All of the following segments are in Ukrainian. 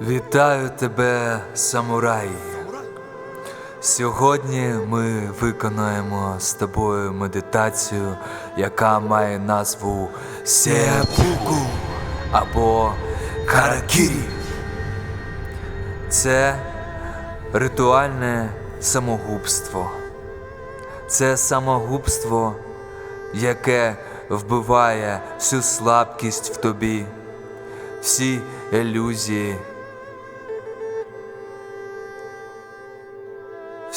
Вітаю тебе, самурай. Сьогодні ми виконаємо з тобою медитацію, яка має назву Сеапуку або Каракірі. Це ритуальне самогубство. Це самогубство, яке вбиває всю слабкість в тобі, всі ілюзії.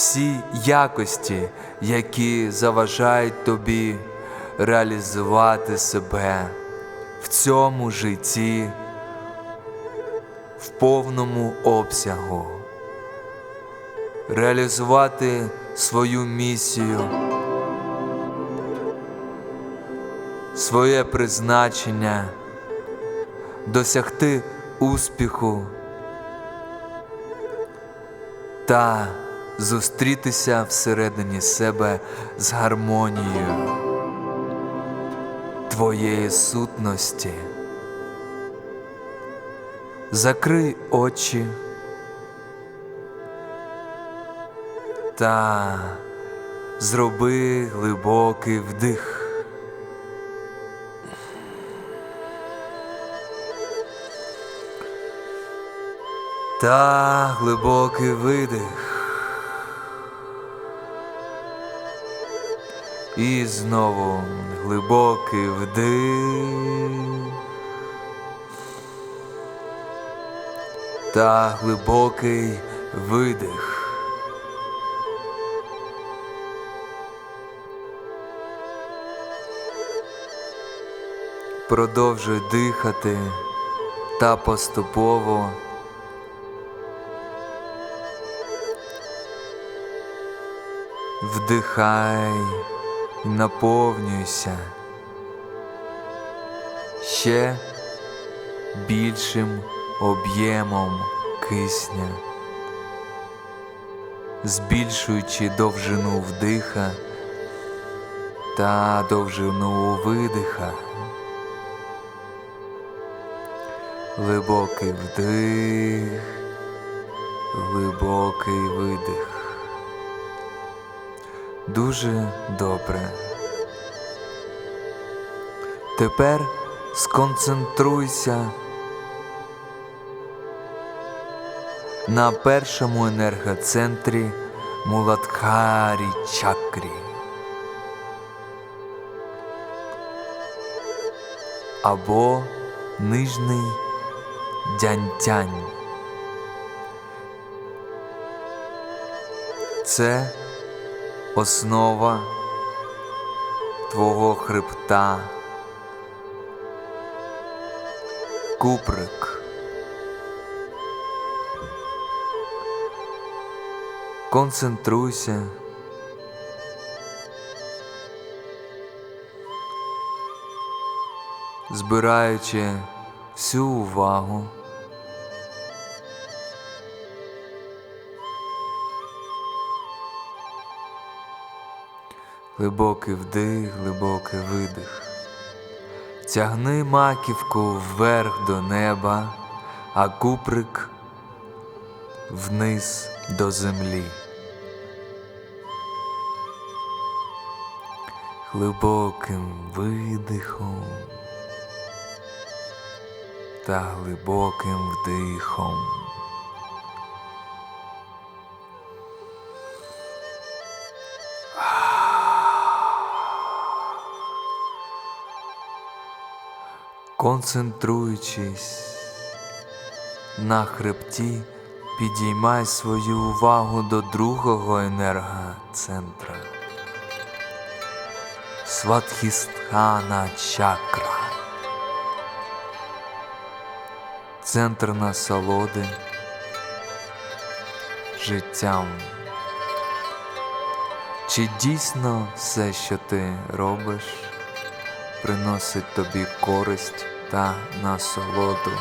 Всі якості, які заважають тобі реалізувати себе в цьому житті в повному обсягу, реалізувати свою місію, своє призначення, досягти успіху та зустрітися всередині себе з гармонією твоєї сутності. Закрий очі та зроби глибокий вдих. Та глибокий видих. І знову глибокий вдих. Та глибокий видих. Продовжуй дихати та поступово. Вдихай наповнюйся ще більшим об'ємом кисня, збільшуючи довжину вдиха та довжину видиха. Глибокий вдих, глибокий видих. Дуже добре. Тепер сконцентруйся на першому енергоцентрі Муладхарі чакрі. Або нижній дянтянь. Це основа твого хребта, куприк. Концентруйся. Збираючи всю увагу Глибокий вдих, глибокий видих. Тягни маківку вверх до неба, а куприк вниз до землі. Глибоким видихом та глибоким вдихом. Концентруючись на хребті, підіймай свою увагу до другого енергоцентра. Сватхістхана чакра. Центр насолоди життям. Чи дійсно все, що ти робиш, приносить тобі користь та насолоду?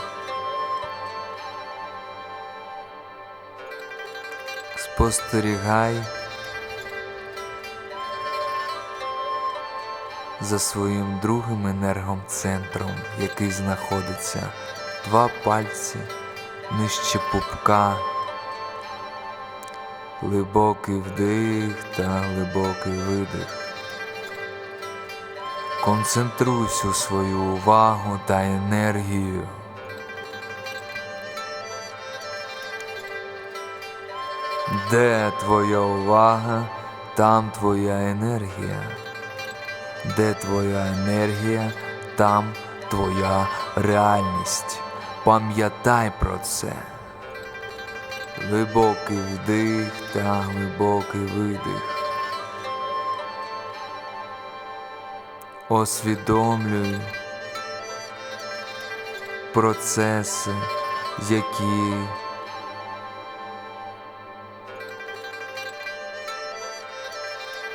Спостерігай за своїм другим енергоцентром, який знаходиться два пальці нижче пупка. Глибокий вдих та глибокий видих. Концентруй всю свою увагу та енергію. Де твоя увага, там твоя енергія. Де твоя енергія, там твоя реальність. Пам'ятай про це. Глибокий вдих та глибокий видих. Освідомлюй процеси, які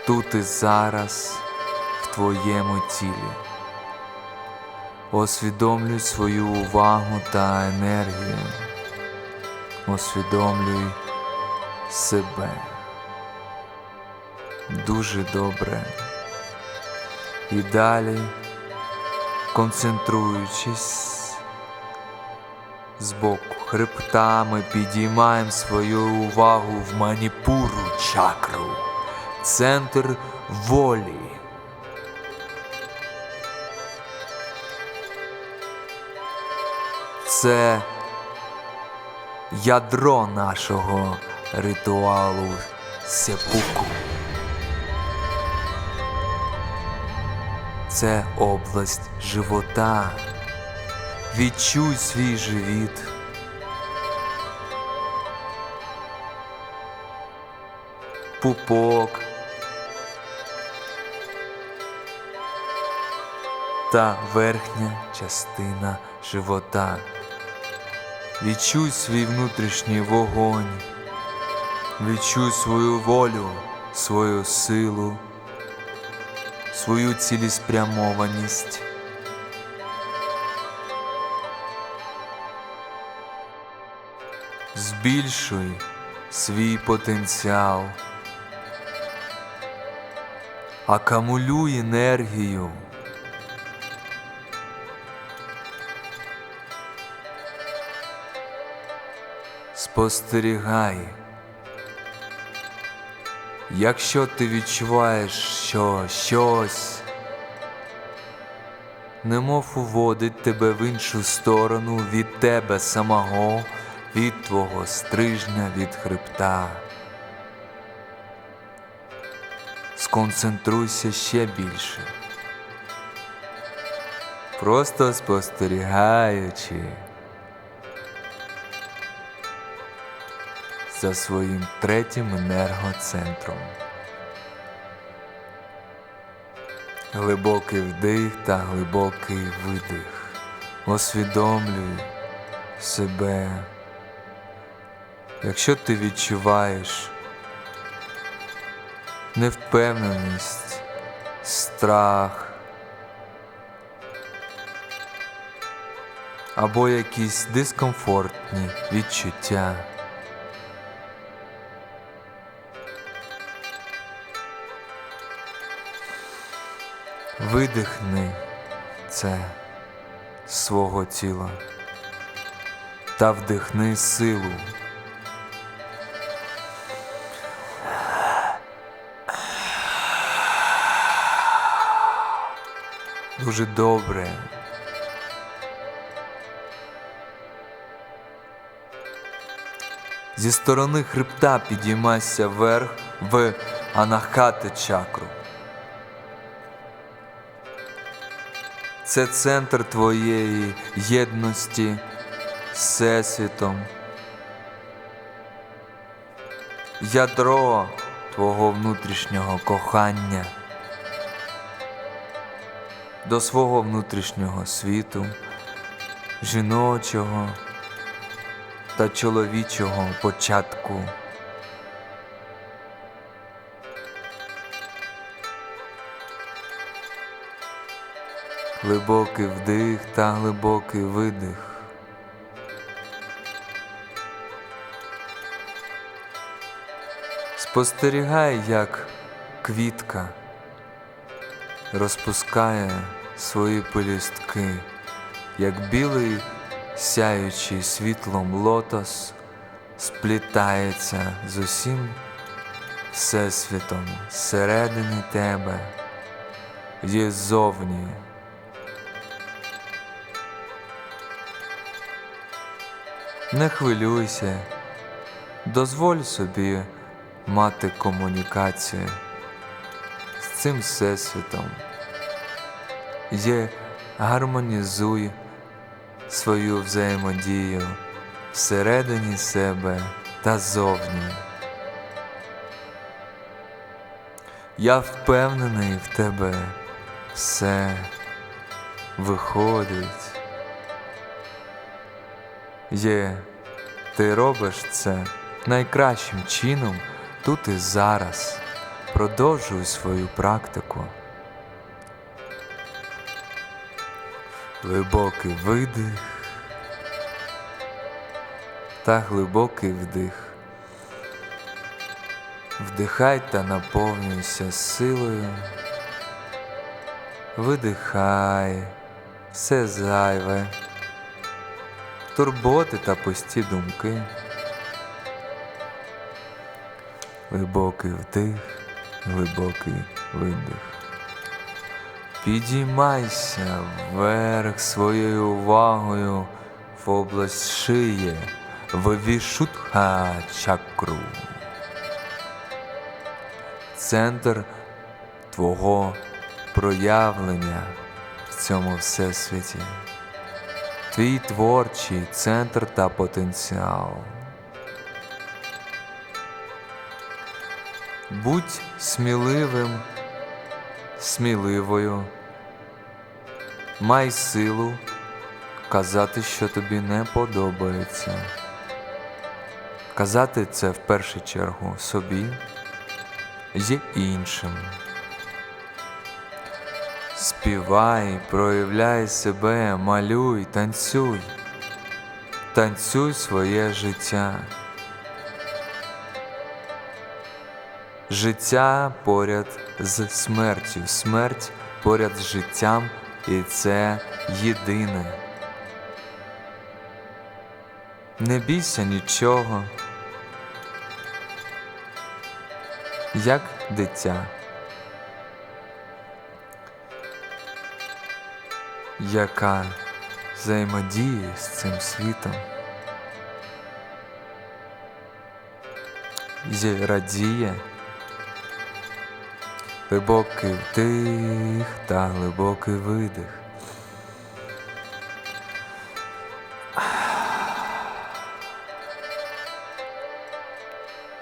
тут і зараз в твоєму тілі. Освідомлюй свою увагу та енергію. Усвідомлюй себе. Дуже добре. І далі, концентруючись збоку хребта, ми підіймаємо свою увагу в маніпуру чакру, центр волі. Це ядро нашого ритуалу сепуку. Це область живота. Відчуй свій живіт. Пупок. Та верхня частина живота. Відчуй свій внутрішній вогонь, відчуй свою волю, свою силу, свою цілеспрямованість. Збільшуй свій потенціал, акумулюй енергію. Спостерігай. Якщо ти відчуваєш, що щось немов уводить тебе в іншу сторону від тебе самого, від твого стрижня, від хребта. Сконцентруйся ще більше. Просто спостерігаючи. За своїм третім енергоцентром. Глибокий вдих та глибокий видих. Освідомлюй себе. Якщо ти відчуваєш невпевненість, страх або якісь дискомфортні відчуття. Видихни це свого тіла та вдихни силу. Дуже добре. Зі сторони хребта підіймайся вверх в анахати чакру. Це центр твоєї єдності з Всесвітом, ядро твого внутрішнього кохання до свого внутрішнього світу, жіночого та чоловічого початку. Глибокий вдих та глибокий видих. Спостерігай, як квітка розпускає свої пелюстки, як білий сяючий світлом лотос, сплітається з усім всесвітом зсередини тебе є зовні. Не хвилюйся, дозволь собі мати комунікацію з цим всесвітом. Є гармонізуй свою взаємодію всередині себе та зовні. Я впевнений в тебе все виходить. Є, ти робиш це найкращим чином тут і зараз. Продовжуй свою практику. Глибокий видих та глибокий вдих. Вдихай та наповнюйся силою. Видихай все зайве, турботи та пусті думки. Глибокий вдих, глибокий видих. Підіймайся вверх своєю увагою в область шиї, в вішутха чакру. Центр твого проявлення в цьому всесвіті, твій творчий центр та потенціал. Будь сміливим, сміливою, май силу казати, що тобі не подобається. Казати це в першу чергу собі є іншим. Співай, проявляй себе, малюй, танцюй, танцюй своє життя. Життя поряд з смертю, смерть поряд з життям, і це єдине. Не бійся нічого, як дитя. Яка взаємодіє з цим світом, і радіє глибокий вдих та глибокий видих.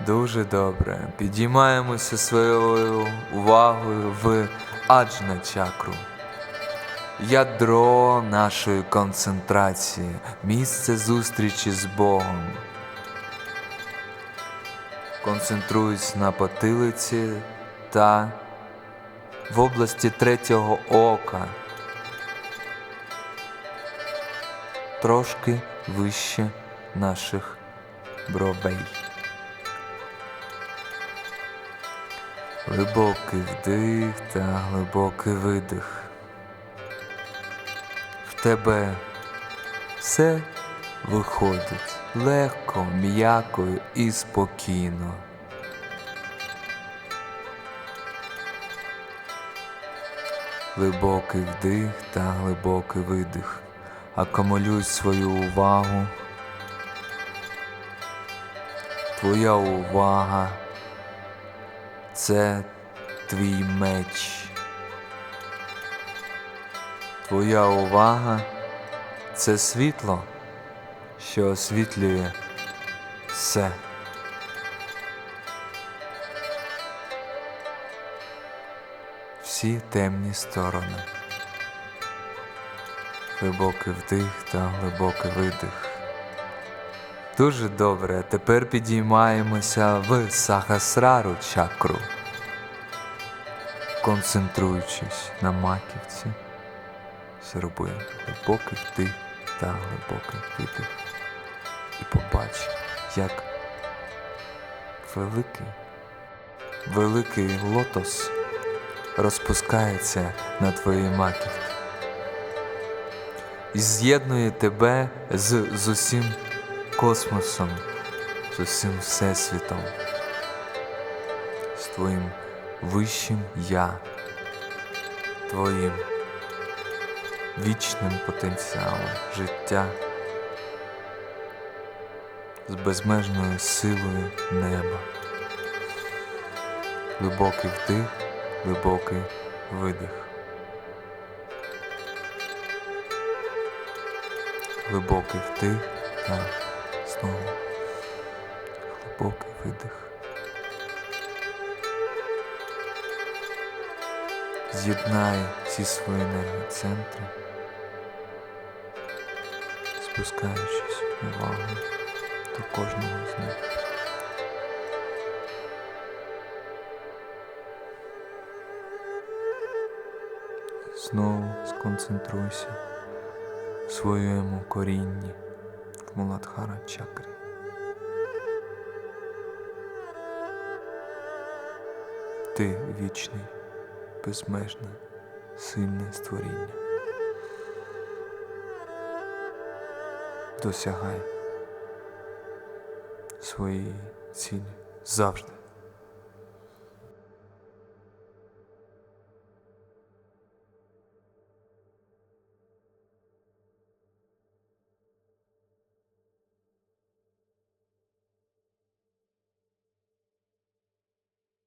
Дуже добре. Підіймаємося своєю увагою в аджна чакру. Ядро нашої концентрації, місце зустрічі з Богом. Концентруюсь на потилиці та в області третього ока, трошки вище наших бровей. Глибокий вдих та глибокий видих. Тебе все виходить легко, м'яко і спокійно. Глибокий вдих та глибокий видих. Акумулюй свою увагу. Твоя увага це твій меч. Твоя увага це світло, що освітлює все. Всі темні сторони. Глибокий вдих та глибокий видих. Дуже добре. Тепер підіймаємося в сахасрару чакру, концентруючись на маківці, зроби глибокий вдих та глибокий видих. І побач, як великий, великий лотос розпускається на твоїй маківці. і з'єднує тебе з, з усім космосом, з усім всесвітом, з твоїм вищим я, твоїм вічним потенціалом життя з безмежною силою неба. Глибокий вдих, глибокий видих. Глибокий вдих та знову глибокий видих. З'єднай всі свої енергоцентри, спускаючись увагу до кожного з них. Знову сконцентруйся в своєму корінні в Муладхара чакрі. Ти вічний, безмежне, сильне створіння. Досягай своєї цілі завжди.